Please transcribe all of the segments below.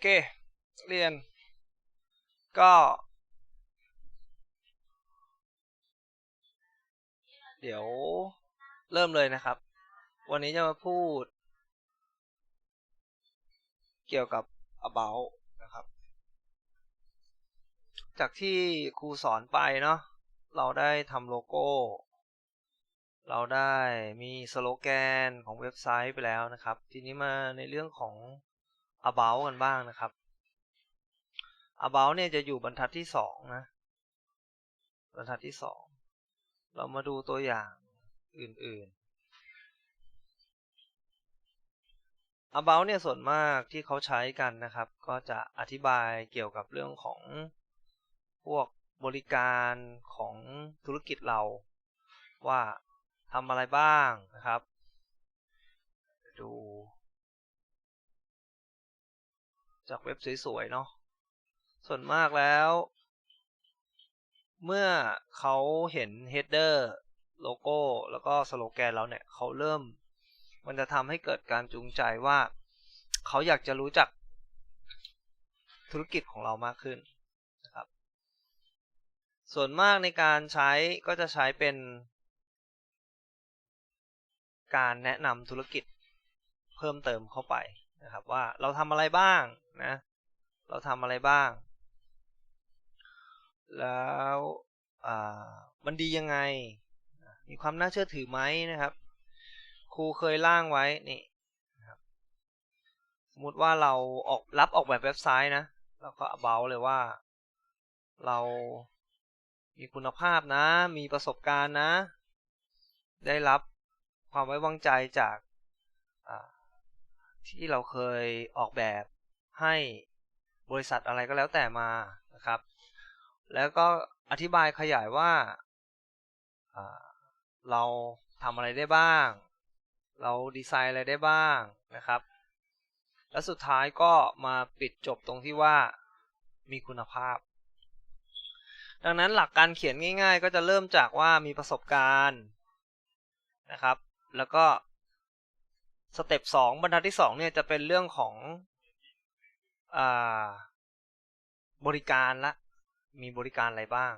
เค เรียน ก็ เดี๋ยวเริ่มเลยนะครับ วันนี้จะมาพูด เกี่ยวกับ about นะครับ จากที่ครูสอนไปเนาะ เราได้ทำโลโก้ เราได้มีสโลแกนของเว็บไซต์ไปแล้วนะครับ ทีนี้มาในเรื่องของ about กันบ้างนะครับ about เนี่ยจะอยู่บรรทัดที่สองนะ บรรทัดที่สอง เรามาดูตัวอย่างอื่นๆ about เนี่ยส่วนมากที่เขาใช้กันนะครับ ก็จะอธิบายเกี่ยวกับเรื่องของพวกบริการของธุรกิจเรา ว่าทำอะไรบ้างนะครับ ดู จากเว็บสวยๆเนาะส่วนมากแล้ว เมื่อเขาเห็น header โลโก้ แล้วก็สโลแกนเราเนี่ยเขาเริ่ม มันจะทำให้เกิดการจูงใจว่าเขาอยากจะรู้จักธุรกิจของเรามากขึ้นนะครับ ส่วนมากในการใช้ก็จะใช้เป็น การแนะนำธุรกิจเพิ่มเติมเข้าไป นะครับว่าเราทำอะไรบ้างนะ เราทำอะไรบ้าง แล้วมันดียังไง มีความน่าเชื่อถือไหมนะครับ ครูเคยร่างไว้นี่นะสมมติว่าเราออกรับออกแบบเว็บไซต์นะเราก็ about เลยว่า เรามีคุณภาพนะ มีประสบการณ์นะ ได้รับความไว้วางใจจาก ที่เราเคยออกแบบให้บริษัทอะไรก็แล้วแต่มานะครับ แล้วก็อธิบายขยายว่าเราทำอะไรได้บ้าง เราดีไซน์อะไรได้บ้างนะครับ และสุดท้ายก็มาปิดจบตรงที่ว่ามีคุณภาพ ดังนั้นหลักการเขียนง่าย ๆ ก็จะเริ่มจากว่ามีประสบการณ์นะครับ แล้วก็ สเต็ปสองบรรทัดที่สองเนี่ยจะเป็นเรื่องของอบริการละ มีบริการอะไรบ้าง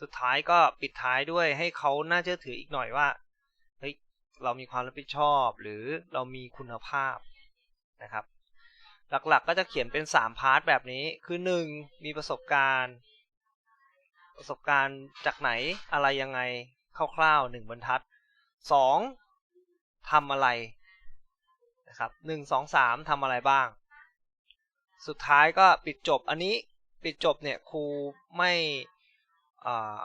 สุดท้ายก็ปิดท้ายด้วยให้เขาน่าเชื่อถืออีกหน่อยว่าเฮ้ยเรามีความรับผิดชอบ หรือเรามีคุณภาพนะครับ หลักๆก็จะเขียนเป็น 3 พาร์ทแบบนี้คือ 1. มีประสบการณ์ ประสบการณ์จากไหนอะไรยังไงคร่าวๆ1บรรทัด 2. ทำอะไรนะครับหนึ่งสองสามทำอะไรบ้าง สุดท้ายก็ปิดจบอันนี้ปิดจบเนี่ยครูไม่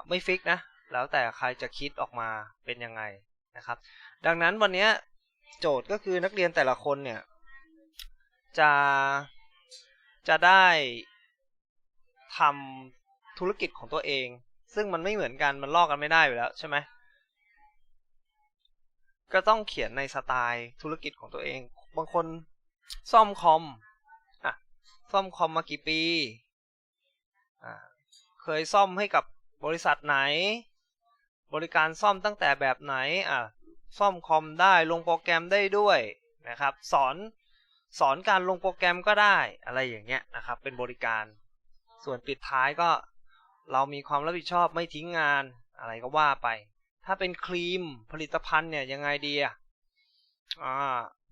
ไม่ฟิกนะแล้วแต่ใครจะคิดออกมาเป็นยังไงนะครับ ดังนั้นวันนี้โจทย์ก็คือนักเรียนแต่ละคนเนี่ยจะจะได้ทำธุรกิจของตัวเอง ซึ่งมันไม่เหมือนกันมันลอกกันไม่ได้อยู่แล้วใช่ไหม ก็ต้องเขียนในสไตล์ธุรกิจของตัวเอง บางคนซ่อมคอมอะซ่อมคอมมากี่ปีอ่าเคยซ่อมให้กับบริษัทไหน บริการซ่อมตั้งแต่แบบไหนอะซ่อมคอมได้ลงโปรแกรมได้ด้วยนะครับ สอนสอนการลงโปรแกรมก็ได้อะไรอย่างเงี้ยนะครับ เป็นบริการ ส่วนปิดท้ายก็เรามีความรับผิดชอบไม่ทิ้งงานอะไรก็ว่าไป ถ้าเป็นครีมผลิตภัณฑ์เนี่ยยังไงดีอะ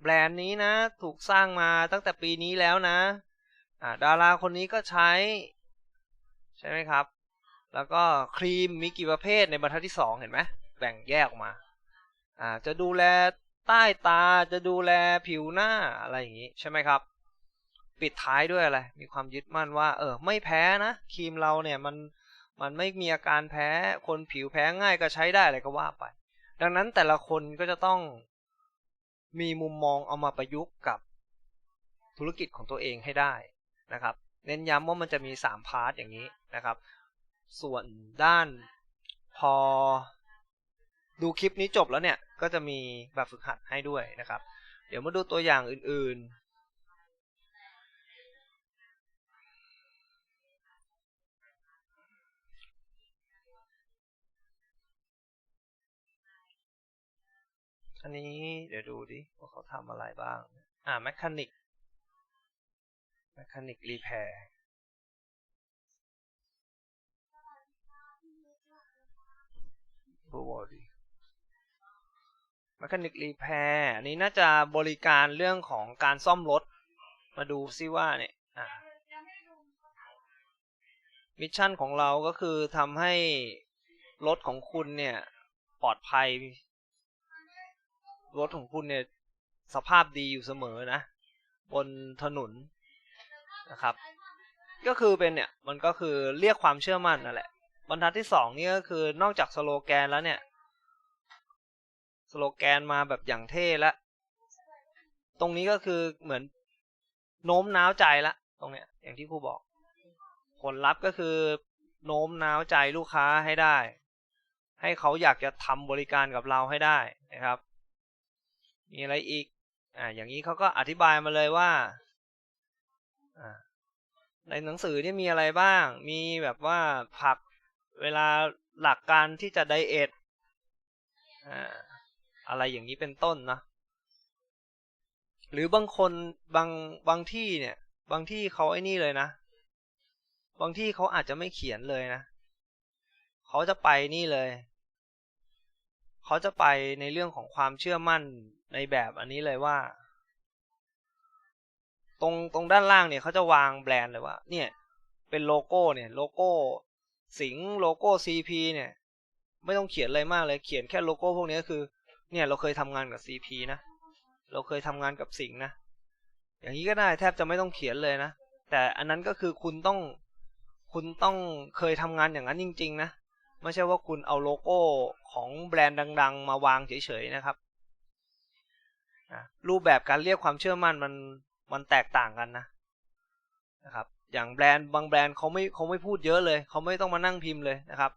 แบรนด์นี้นะถูกสร้างมาตั้งแต่ปีนี้แล้วนะอ่าดาราคนนี้ก็ใช้ ใช่ไหมครับ แล้วก็ครีมมีกี่ประเภทในบรรทัดที่สองเห็นไหมแบ่งแยกออกมาอ่าจะดูแลใต้ตาจะดูแลผิวหน้าอะไรอย่างนี้ใช่ไหมครับ ปิดท้ายด้วยอะไร มีความยึดมั่นว่า เออ ไม่แพ้นะครีมเราเนี่ยมัน มันไม่มีอาการแพ้คนผิวแพ้ง่ายก็ใช้ได้อะไรก็ว่าไป ดังนั้นแต่ละคนก็จะต้องมีมุมมองเอามาประยุกต์กับธุรกิจของตัวเองให้ได้นะครับ เน้นย้ำว่ามันจะมี 3 พาร์ทอย่างนี้นะครับ ส่วนด้านพอดูคลิปนี้จบแล้วเนี่ย ก็จะมีแบบฝึกหัดให้ด้วยนะครับ เดี๋ยวมาดูตัวอย่างอื่น อันนี้เดี๋ยวดูดิว่าเขาทำอะไรบ้าง อ่าแมคานิก mechanic repair บูวอดี mechanic repair อันนี้น่าจะบริการเรื่องของการซ่อมรถ มาดูซิว่าเนี่ยอะมิชชั่นของเราก็คือทำให้รถของคุณเนี่ย ปลอดภัย รถของคุณเนี่ยสภาพดีอยู่เสมอนะ บนถนนนะครับ ก็คือเป็นเนี่ยมันก็คือเรียกความเชื่อมั่นนั่นแหละ บรรทัดที่สองนี่ก็คือนอกจากสโลแกนแล้วเนี่ยสโลแกนมาแบบอย่างเท่ละ ตรงนี้ก็คือเหมือนโน้มน้าวใจละ ตรงเนี้ย อย่างที่ครูบอก ผลลัพธ์ก็คือโน้มน้าวใจลูกค้าให้ได้ ให้เขาอยากจะทำบริการกับเราให้ได้นะครับ มีอะไรอีก อ่า อย่างนี้เขาก็อธิบายมาเลยว่าอ่าในหนังสือนี่มีอะไรบ้าง มีแบบว่าผักเวลาหลักการที่จะไดเอทอ่าอะไรอย่างนี้เป็นต้นนะหรือบางคนบางบางที่เนี่ย บางที่เขาไอ้นี่เลยนะ บางที่เขาอาจจะไม่เขียนเลยนะเขาจะไปนี่เลย เขาจะไปในเรื่องของความเชื่อมั่น ในแบบอันนี้เลยว่า ตรงตรงด้านล่างเนี่ยเขาจะวางแบรนด์เลยว่า เนี่ยเป็นโลโก้เนี่ยโลโก้สิงโลโก้ CP เนี่ยไม่ต้องเขียนอะไรมากเลยเขียนแค่โลโก้พวกนี้ก็คือ เนี่ยเราเคยทำงานกับ CP นะเราเคยทำงานกับสิงนะอย่างนี้ก็ได้แทบจะไม่ต้องเขียนเลยนะแต่อันนั้นก็คือคุณต้องคุณต้องเคยทำงานอย่างนั้นจริง ๆ นะไม่ใช่ว่าคุณเอาโลโก้ของแบรนด์ดัง ๆ มาวางเฉยๆนะครับ รูปแบบการเรียกความเชื่อมั่นมันมันแตกต่างกันนะนะครับ อย่างแบรนด์บางแบรนด์เขาไม่เขาไม่พูดเยอะเลยเขาไม่ต้องมานั่งพิมพ์เลยนะครับ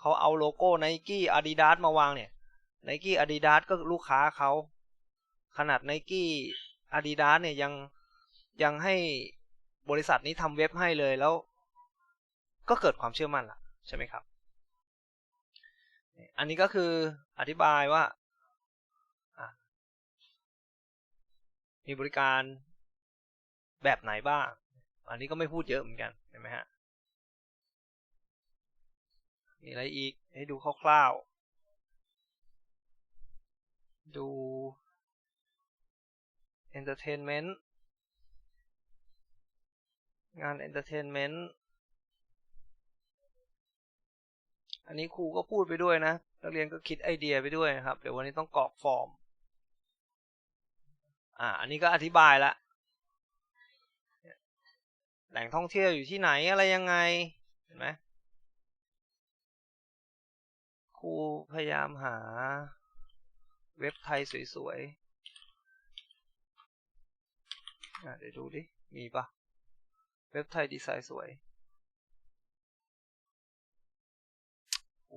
เขาเอาโลโก้ Nike Adidas มาวางเนี่ย Nike Adidas ก็ลูกค้าเขาขนาด Nike Adidas เนี่ยยังยังให้บริษัทนี้ทำเว็บให้เลยแล้ว ก็เกิดความเชื่อมั่นละใช่ไหมครับ อันนี้ก็คืออธิบายว่า มีบริการแบบไหนบ้าง อันนี้ก็ไม่พูดเยอะเหมือนกันเห็นไหมฮะ มีอะไรอีก ให้ดูคร่าวๆ ดู entertainment งาน entertainment อันนี้ครูก็พูดไปด้วยนะ นักเรียนก็คิดไอเดียไปด้วยนะครับ เดี๋ยววันนี้ต้องกรอกฟอร์ม อ่า อันนี้ก็อธิบายละแหล่งท่องเที่ยวอยู่ที่ไหนอะไรยังไง เห็นไหมครูพยายามหาเว็บไทยสวยๆเดี๋ยวดูดิ มีปะเว็บไทยดีไซน์สวย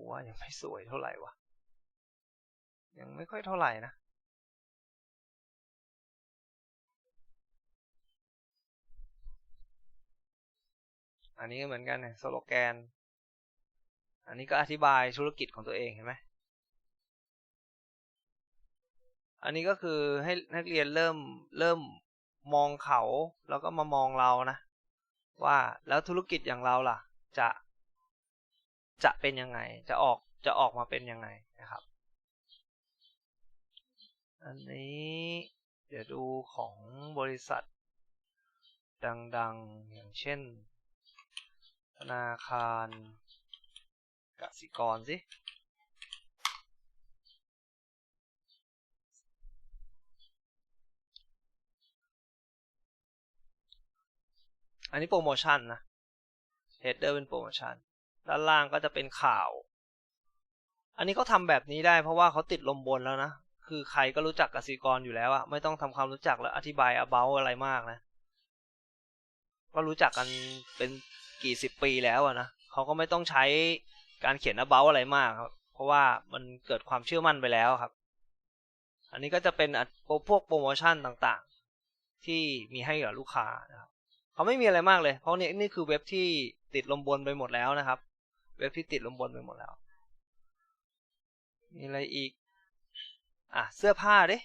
ว่ายังไม่สวยเท่าไหร่วะ ยังไม่ค่อยเท่าไหร่นะ อันนี้ก็เหมือนกันเนี่ยสโลแกน อันนี้ก็อธิบายธุรกิจของตัวเองเห็นไหมอันนี้ก็คือให้นักเรียนเริ่มเริ่มมองเขาแล้วก็มามองเรานะ ว่าแล้วธุรกิจอย่างเราล่ะ จะจะเป็นยังไง จะออกจะออกมาเป็นยังไงนะครับ อันนี้เดี๋ยวดูของบริษัท ดัง ๆ อย่างเช่น ธนาคารกสิกรสิ อันนี้โปรโมชั่นนะ เฮดเดอร์เป็นโปรโมชั่น ด้านล่างก็จะเป็นข่าว อันนี้เขาทาแบบนี้ได้เพราะว่าเขาติดลมบนแล้วนะ คือใครก็รู้จักกสิกรอยู่แล้วอะไม่ต้องทำความรู้จักแล้วอธิบาย about อะไรมากนะ ก็รู้จักกันเป็น กี่สิบปีแล้วอะนะเขาก็ไม่ต้องใช้การเขียน about อะไรมากครับ เพราะว่ามันเกิดความเชื่อมั่นไปแล้วครับ อันนี้ก็จะเป็นพวกโปรโมชั่นต่างๆ ที่มีให้กับลูกค้านะครับเขาไม่มีอะไรมากเลย เพราะนี่นี่คือเว็บที่ติดลมบนไปหมดแล้วนะครับ เว็บที่ติดลมบนไปหมดแล้ว มีอะไรอีก อะ เสื้อผ้าดิ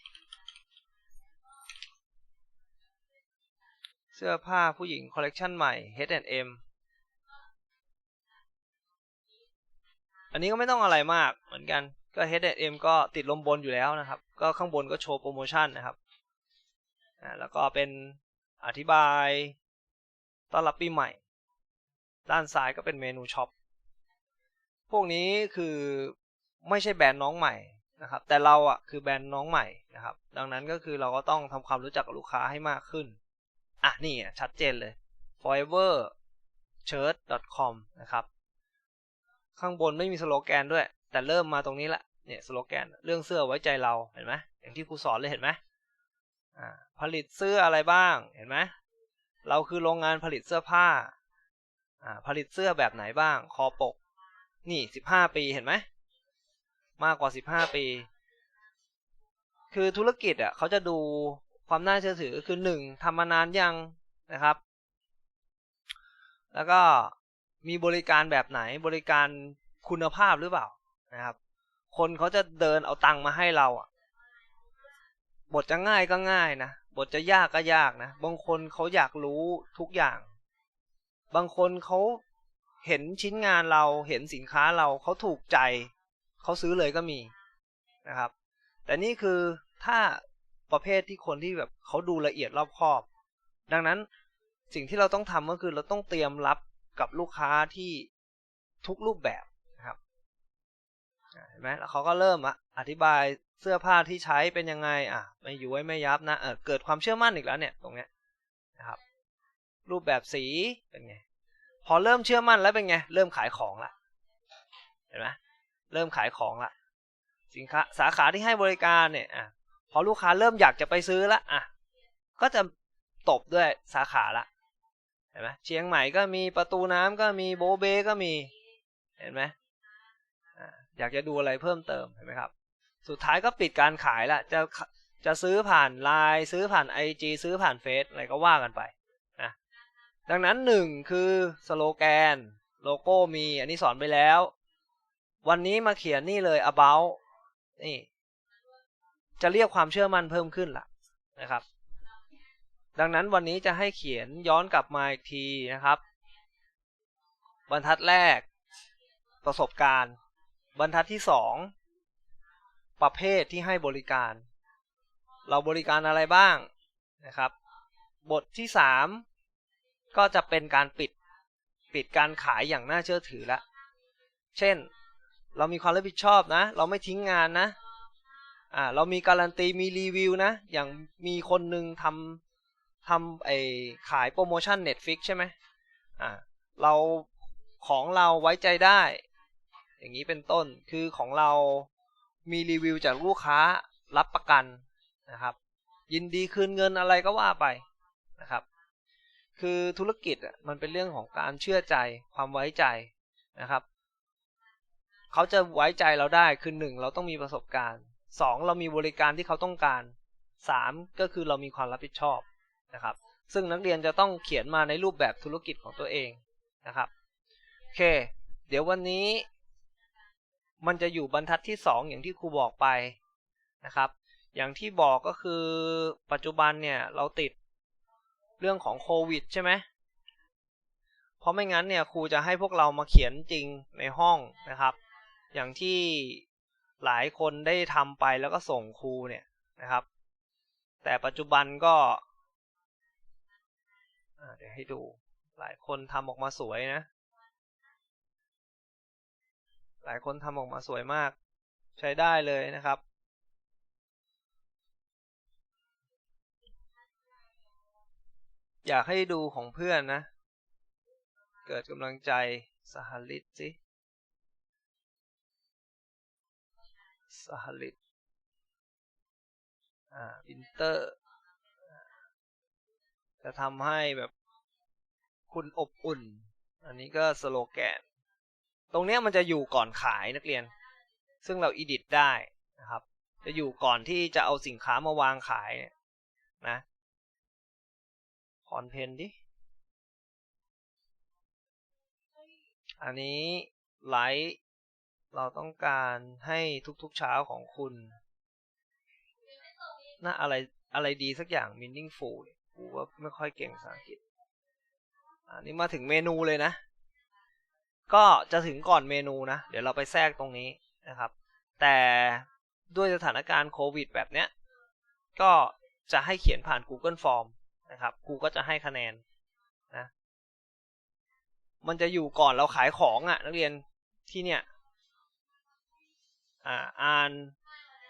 เสื้สื้อผ้าผู้หญิงคอลเลกชันใหม่ H&M อันนี้ก็ไม่ต้องอะไรมากเหมือนกันก็ H&M ก็ติดลมบนอยู่แล้วนะครับ ก็ข้างบนก็โชว์โปรโมชั่นนะครับอ่าแล้วก็เป็นอธิบายต้อนรับปีใหม่ ด้านซ้ายก็เป็นเมนูช็อปพวกนี้คือไม่ใช่แบรนด์น้องใหม่นะครับ แต่เราอะคือแบรนด์น้องใหม่นะครับ ดังนั้นก็คือเราก็ต้องทำความรู้จักกับลูกค้าให้มากขึ้น อะนี่ชัดเจนเลย forever shirt com นะครับ ข้างบนไม่มีสโลแกนด้วย แต่เริ่มมาตรงนี้ละเนี่ยสโลแกนเรื่องเสื้อไว้ใจเราเห็นไหมอย่างที่ครูสอนเลยเห็นไหมผลิตเสื้ออะไรบ้างเห็นไหมเราคือโรงงานผลิตเสื้อผ้าผลิตเสื้อแบบไหนบ้าง คอปก นี่สิบห้าปีเห็นไหมมากกว่าสิบห้าปี คือธุรกิจอะเขาจะดูความน่าเชื่อถือคือหนึ่งทำมานานยังนะครับ แล้วก็ มีบริการแบบไหนบริการคุณภาพหรือเปล่านะครับ คนเขาจะเดินเอาตังค์มาให้เราอะ บทจะง่ายก็ง่ายนะบทจะยากก็ยากนะบางคนเขาอยากรู้ทุกอย่าง บางคนเขาเห็นชิ้นงานเราเห็นสินค้าเราเขาถูกใจเขาซื้อเลยก็มีนะครับ แต่นี่คือถ้าประเภทที่คนที่แบบเขาดูละเอียดรอบคอบ ดังนั้นสิ่งที่เราต้องทำก็คือเราต้องเตรียมรับ กับลูกค้าที่ทุกรูปแบบนะครับเห็นไหมแล้วเขาก็เริ่มอธิบายเสื้อผ้าที่ใช้เป็นยังไงอะไม่ย้วยไม่ยับนะเออเกิดความเชื่อมั่นอีกแล้วเนี่ยตรงเนี้ยนะครับ รูปแบบสีเป็นไง พอเริ่มเชื่อมั่นแล้วเป็นไง เริ่มขายของละเห็นไหมเริ่มขายของละสินค้าสาขาที่ให้บริการเนี่ยอะพอลูกค้าเริ่มอยากจะไปซื้อละอะก็จะตบด้วยสาขาละ เห็นไหมเชียงใหม่ก็มีประตูน้ำก็มีโบเบก็มี เห็นไหมอยากจะดูอะไรเพิ่มเติมเห็นไหมครับ สุดท้ายก็ปิดการขายละจะจะซื้อผ่านไลน์ซื้อผ่านไอจซื้อผ่านเฟซอะไรก็ว่ากันไปนะดังนั้นหนึ่งคือสโลแกนโลโก้มีอันนี้สอนไปแล้ว วันนี้มาเขียนนี่เลย about นี่ จะเรียกความเชื่อมั่นเพิ่มขึ้นล่ะนะครับ ดังนั้นวันนี้จะให้เขียนย้อนกลับมาอีกทีนะครับ บรรทัดแรก ประสบการณ์ บรรทัดที่สองประเภทที่ให้บริการ เราบริการอะไรบ้างนะครับ บทที่สามก็จะเป็นการปิดปิดการขายอย่างน่าเชื่อถือละเช่น เรามีความรับผิดชอบนะ เราไม่ทิ้งงานนะอ่าเรามีการันตีมีรีวิวนะ อย่างมีคนหนึ่งทำ ทำไอ้ขายโปรโมชั่น Netflix ใช่ไหมอ่าเราของเราไว้ใจได้ อย่างนี้เป็นต้นคือของเรามีรีวิวจากลูกค้ารับประกันนะครับ ยินดีคืนเงินอะไรก็ว่าไปนะครับ คือธุรกิจมันเป็นเรื่องของการเชื่อใจความไว้ใจนะครับเขาจะไว้ใจเราได้คือหนึ่งเราต้องมีประสบการณ์สองเรามีบริการที่เขาต้องการสามก็คือเรามีความรับผิดชอบ นะครับ ซึ่งนักเรียนจะต้องเขียนมาในรูปแบบธุรกิจของตัวเองนะครับโอเค เดี๋ยววันนี้ มันจะอยู่บรรทัดที่สองอย่างที่ครูบอกไปนะครับ อย่างที่บอกก็คือปัจจุบันเนี่ยเราติดเรื่องของโควิดใช่ไหมเพราะไม่งั้นเนี่ยครูจะให้พวกเรามาเขียนจริงในห้องนะครับ อย่างที่หลายคนได้ทำไปแล้วก็ส่งครูเนี่ยนะครับ แต่ปัจจุบันก็ เดี๋ยวให้ดู หลายคนทำออกมาสวยนะ หลายคนทำออกมาสวยมาก ใช้ได้เลยนะครับ อยากให้ดูของเพื่อนนะ เกิดกำลังใจสหลิตสิสหลิตอ่าอินเตอร์ จะทำให้แบบคุณอบอุ่น อันนี้ก็สโลแกน ตรงเนี้ยมันจะอยู่ก่อนขายนักเรียน ซึ่งเราอิดิทได้นะครับ จะอยู่ก่อนที่จะเอาสินค้ามาวางขายนะคอนเพนดิ อันนี้ไลท์เราต้องการให้ทุกๆเช้าของคุณน่าอะไรอะไรดีสักอย่าง meaningful กูก็ไม่ค่อยเก่งภาษาอังกฤษอันนี้มาถึงเมนูเลยนะ ก็จะถึงก่อนเมนูนะ เดี๋ยวเราไปแทรกตรงนี้นะครับ แต่ด้วยสถานการณ์โควิดแบบเนี้ย ก็จะให้เขียนผ่าน Google Form นะครับ กูก็จะให้คะแนนนะ มันจะอยู่ก่อนเราขายของอะ่ะ นักเรียนที่เนี่ย อ่าอ่าน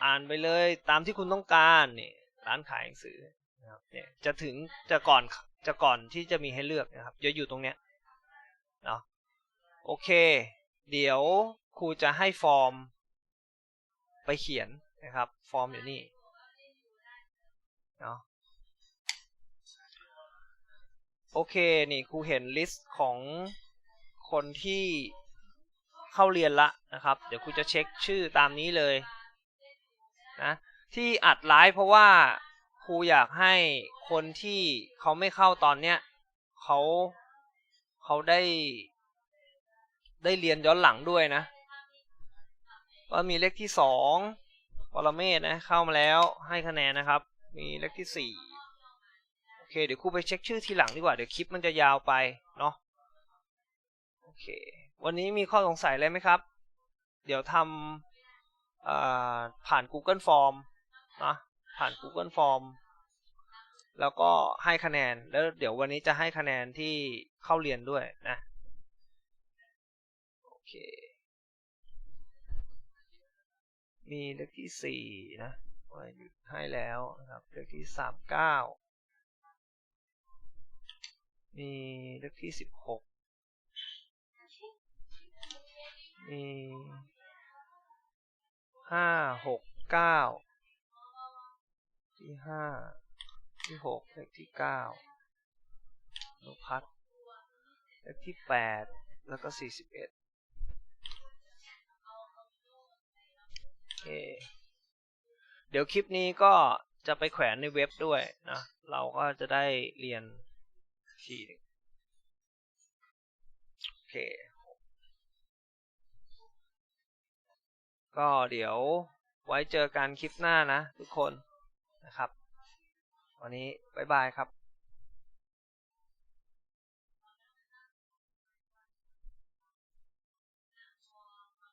อ่านไปเลยตามที่คุณต้องการนี่ร้านขายหนังสือ นะครับเนี่ยจะถึงจะก่อนจะก่อนที่จะมีให้เลือกนะครับจะอยู่ตรงเนี้ยเนาะโอเค เดี๋ยวครูจะให้ฟอร์มไปเขียนนะครับ ฟอร์มอยู่นี่เนาะโอเค นี่ครูเห็นลิสต์ของคนที่เข้าเรียนละนะครับ เดี๋ยวครูจะเช็คชื่อตามนี้เลยนะที่อัดไลฟ์เพราะว่า ครูอยากให้คนที่เขาไม่เข้าตอนเนี้ยเขาเขาได้ได้เรียนย้อนหลังด้วยนะก็มีเลขที่สองปรเมศนะเข้ามาแล้วให้คะแนนนะครับ มีเลขที่สี่โอเคเดี๋ยวครูไปเช็คชื่อทีหลังดีกว่าเดี๋ยวคลิปมันจะยาวไปเนาะโอเค วันนี้มีข้อสงสัยอะไรไหมครับ เดี๋ยวทำผ่าน Google Form นะ ผ่าน Google Form แล้วก็ให้คะแนน แล้วเดี๋ยววันนี้จะให้คะแนนที่เข้าเรียนด้วยนะ โอเค มีเลขที่สี่นะไว้หยุดให้แล้วนะครับเลขที่สามเก้ามีเลขที่สิบหกมีห้าหกเก้า ที่ห้าที่หกเลขที่เก้านุพัฒน์เลขที่แปดแล้วก็สี่สิบเอ็ดโอเคเดี๋ยวคลิปนี้ก็จะไปแขวนในเว็บด้วยนะ เราก็จะได้เรียนทีหนึ่งโอเค ก็เดี๋ยวไว้เจอกันคลิปหน้านะทุกคน นะครับ วันนี้บ๊ายบายครับ